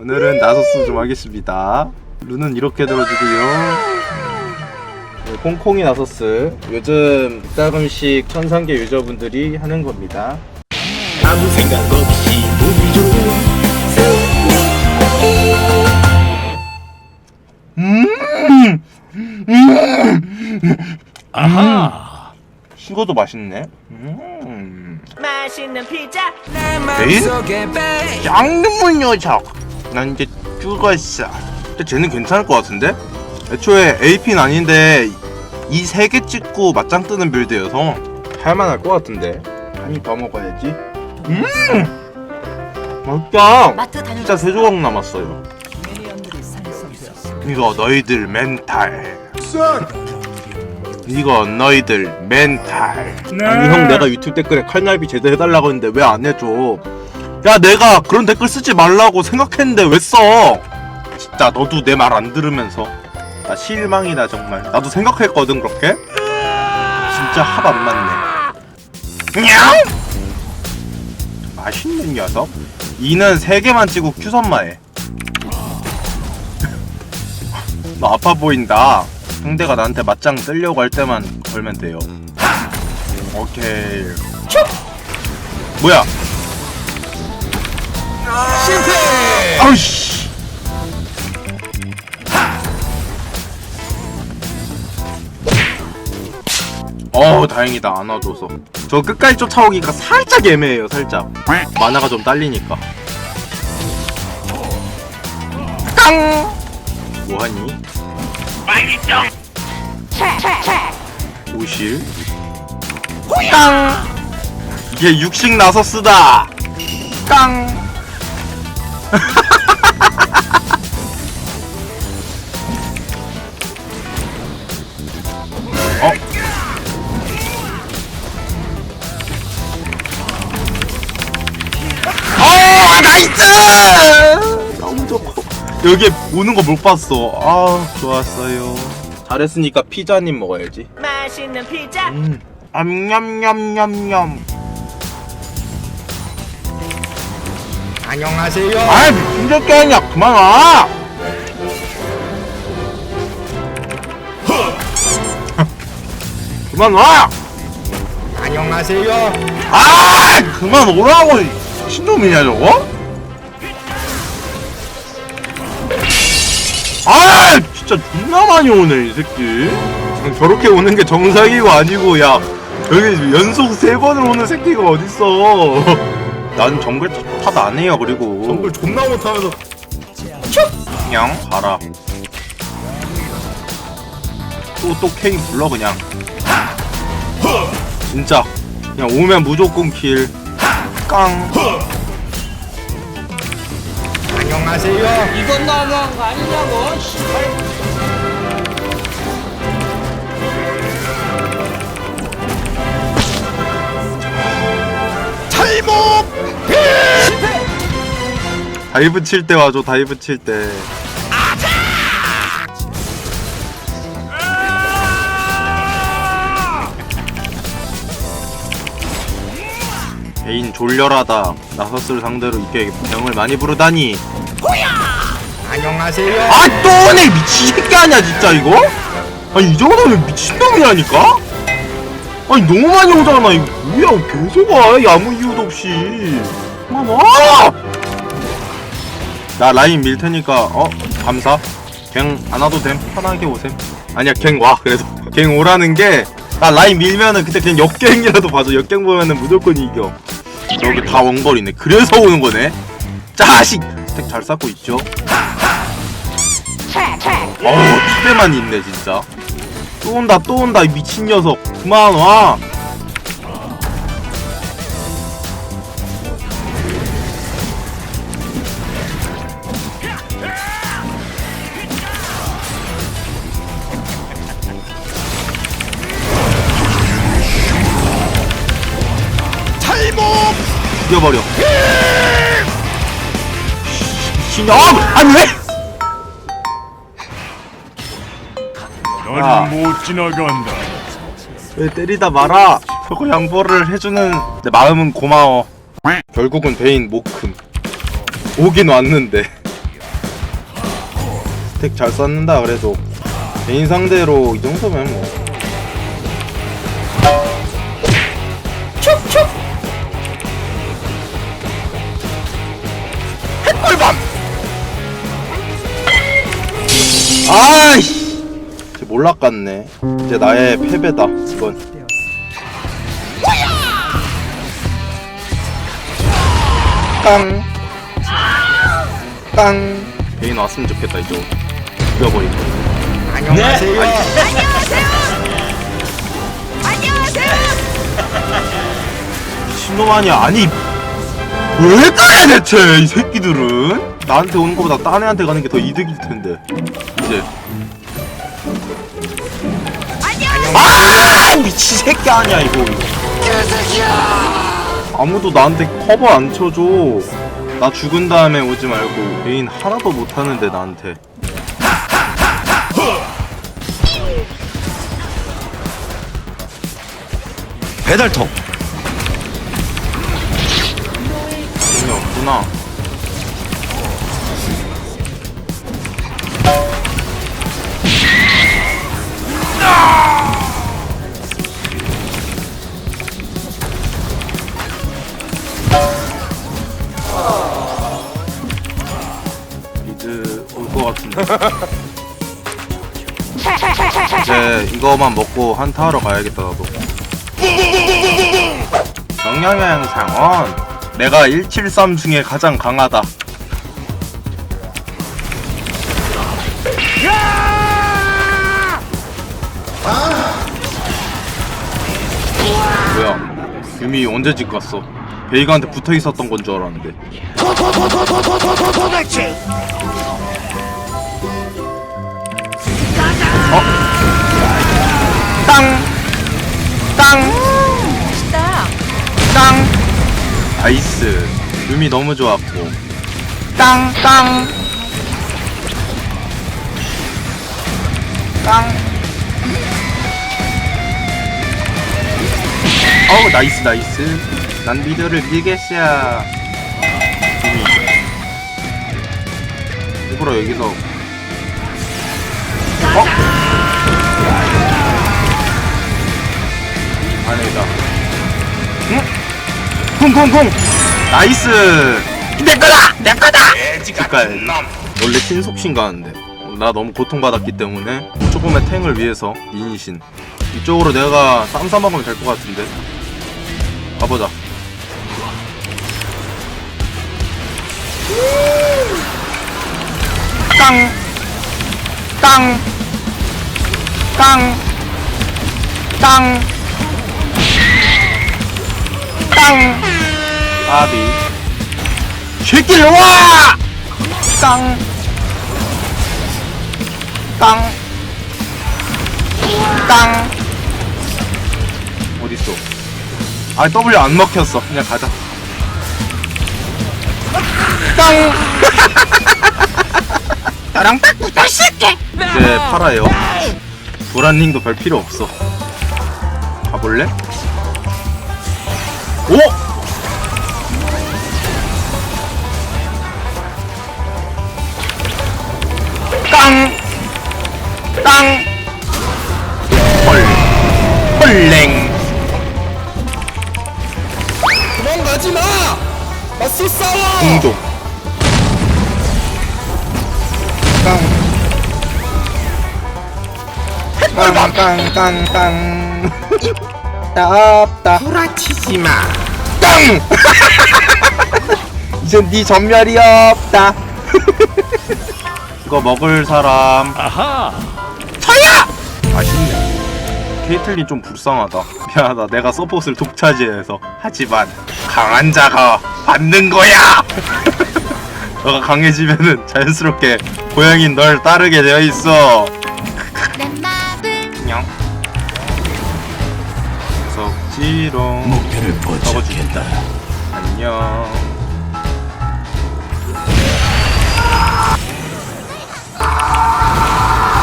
오늘은 나서스 좀 하겠습니다. 룬은 이렇게 들어주고요. 네, 콩콩이 나서스 요즘 가끔씩 천상계 유저분들이 하는 겁니다. 아무 생각 없이 보기 좋은 아하. 식어도 맛있네. 음. 맛있는 피자 메인? 짱눈물 녀석. 난 이제 죽었어. 근데 쟤는 괜찮을 것 같은데? 애초에 AP는 아닌데 이 세 개 찍고 맞짱 뜨는 빌드여서 할만할 것 같은데. 한입 더 먹어야지. 음. 맛있다. 마트 다녀 진짜 세 조각 남았어요. 이거 너희들 멘탈. 이거 너희들 멘탈. 아니 형 내가 유튜브 댓글에 칼날비 제대로 해달라고 했는데 왜 안 해줘? 야 내가 그런 댓글 쓰지 말라고 생각했는데 왜 써? 진짜 너도 내 말 안 들으면서 나 실망이다 정말. 나도 생각했거든 그렇게. 진짜 합 안 맞네. 냥! 맛있는 녀석. 이는 세 개만 찍고 큐선마해. 너 아파 보인다. 상대가 나한테 맞짱 뜨려고 할 때만 걸면 돼요. 오케이. 뭐야? 실패. 아우씨. 어 다행이다. 안 와줘서. 저 끝까지 쫓아오기가 살짝 애매해요 살짝. 만화가 좀 딸리니까. 깡! 뭐하니? 오실? 깡 이게 육식 나서 쓰다. 깡 어? 어 나이스! 너무 좋고. 여기에 오는 거 못 봤어. 아 좋았어요. 잘했으니까 피자 한입 먹어야지. 맛있는 피자. 음. 암냠냠냠냠 안녕하세요. 아이 미친 게 아니야. 그만 와. 그만 와! 안녕하세요. 아 그만 오라고. 신놈이냐 저거? 아 진짜 존나 많이 오네 이 새끼. 저렇게 오는 게 정상이고 아니고 야 여기 연속 세 번을 오는 새끼가 어딨어 난 정글 탓안 해요 그리고. 정글 존나 못하면서. 그냥 가라. 또또 케인 불러 그냥. 진짜. 그냥 오면 무조건 킬깡. 안녕하세요. 이건 너무한 거 아니냐고 다이브 칠 때 와줘 다이브 칠 때. 개인 졸렬하다. 나서스를 상대로 이게 병을 많이 부르다니. 안녕하세요. 아또 오네 미친 새끼 아니야 진짜 이거? 아니 이 정도면 미친놈이라니까? 아니 너무 많이 오잖아. 이거 뭐야 계속 와. 아무 이유도 없이. 그만 와! 나 라인 밀 테니까 어? 감사. 갱 안 와도 됨. 편하게 오셈. 아니야 갱 와. 그래도 갱 오라는 게 나 라인 밀면은 그때 그냥 역갱이라도 봐줘. 역갱 보면은 무조건 이겨. 여기 다 원거리네. 그래서 오는 거네. 자식! 스택 잘 쌓고 있죠? 어우 투대만 있네 진짜 또 온다 또 온다 이 미친 녀석. 그만 와. 죽여버려. 미친년 아니 왜 아. 넌못 지나간다. 왜 때리다 말아? 저거 양보를 해주는 내 마음은 고마워. 결국은 베인 못큼 오긴 왔는데. 스택 잘 쌓는다 그래도. 개인 상대로 이 정도면 뭐. 아이씨! 이제 몰락갔네. 이제 나의 패배다 이건. 땅. 땅. 베인 왔으면 좋겠다 이쪽 죽여버리고 안녕하세요. 미친놈 아니야. 아니 왜 까야 대체 이 새끼들은? 나한테 오는 거보다 딴 애한테 가는 게 더 이득일 텐데. 이제 아니야 이거. 아무도 나한테 커버 안 쳐줘. 나 죽은 다음에 오지 말고 베인 하나도 못하는데 나한테. 배달통. 재미 없구나 이제 이거만 먹고 한타 하러 가야겠다 나도 정량양 상원 내가 173 중에 가장 강하다 뭐야 유미 언제 집 갔어 베이가한테 붙어 있었던 건 줄 알았는데 어? 땅! 땅! 땅! 나이스 유미 너무 좋았고 땅! 땅! 땅! 어우 나이스 나이스 난 미드를 밀겠어 유미 일부러 여기서 아니다 응? 쿵쿵쿵 나이스 내 거다 내 거다 그니까 원래 신속신 가는데 나 너무 고통받았기 때문에 조금의 탱을 위해서 인신 이쪽으로 내가 쌈 싸먹으면 될 것 같은데 가보자 땅! 땅! 땅! 땅! 땅! 아비 새끼를 와! 땅! 땅! 땅! 어딨어? 아 W 안 먹혔어 그냥 가자 땅! 나랑 딱 붙어 있을게 이제 팔아요 도란닝도 별 필요 없어 가볼래? 오! 땅! 땅! 헐! 헐랭! 도망가지 마. 맞서 싸워. 공조 땅! 땅 땅 땅 땅 따압다. 구라치지 마. 땅! 이젠 네 전멸이 없다. 이거 먹을 사람. 아하. 저야! 아쉽네. 케이틀린 좀 불쌍하다. 미안하다. 내가 서폿을 독차지해서. 하지만 강한 자가 받는 거야! 너가 강해지면은 자연스럽게 고양이는 널 따르게 되어 있어 지롱 목표를 포착했다. 안녕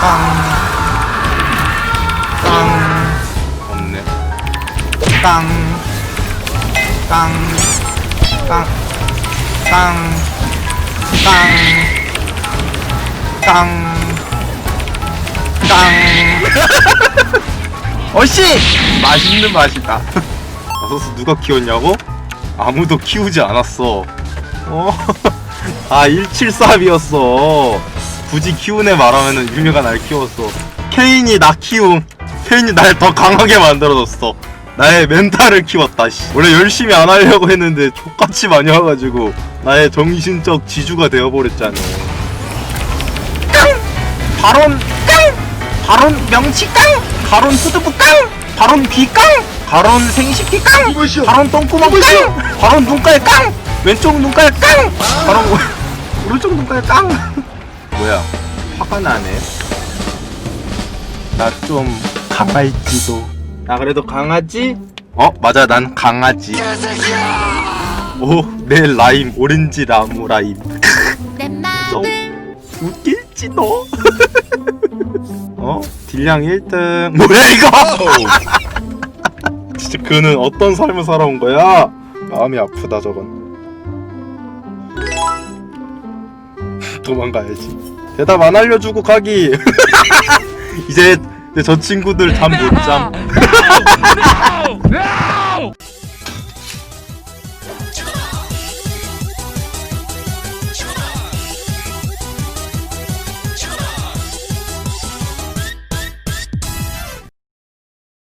땅. 땅. 없네. 땅. 땅. 땅. 땅. 땅. 땅. 어씨 맛있는 맛이다 나소스 누가 키웠냐고? 아무도 키우지 않았어 어? 아 173이었어 굳이 키운 애 말하면은 유미가 날 키웠어 케인이 나 키움 케인이 날 더 강하게 만들어줬어 나의 멘탈을 키웠다 씨. 원래 열심히 안 하려고 했는데 족같이 많이 와가지고 나의 정신적 지주가 되어버렸잖아 깡! 바론 깡! 바론 명치 깡! 바론 후드부 깡! 바론 귀깡! 바론 생식기 깡! 바론 똥구멍 깡! 바론 눈깔 깡! 왼쪽 눈깔 깡! 바론 오- 오른쪽 눈깔 깡! 뭐야 화가 나네 나 좀 강할지도 나 그래도 강하지? 어 맞아 난 강하지 오내 라임 오렌지 나무 라임 내좀 맘을 웃길 지 너? 어? 딜량 1등. 뭐야 이거? 진짜 그는 어떤 삶을 살아온 거야? 마음이 아프다 저건. 도망가야지. 대답 안 알려주고 가기. 이제 이제 저 친구들 잠 못잠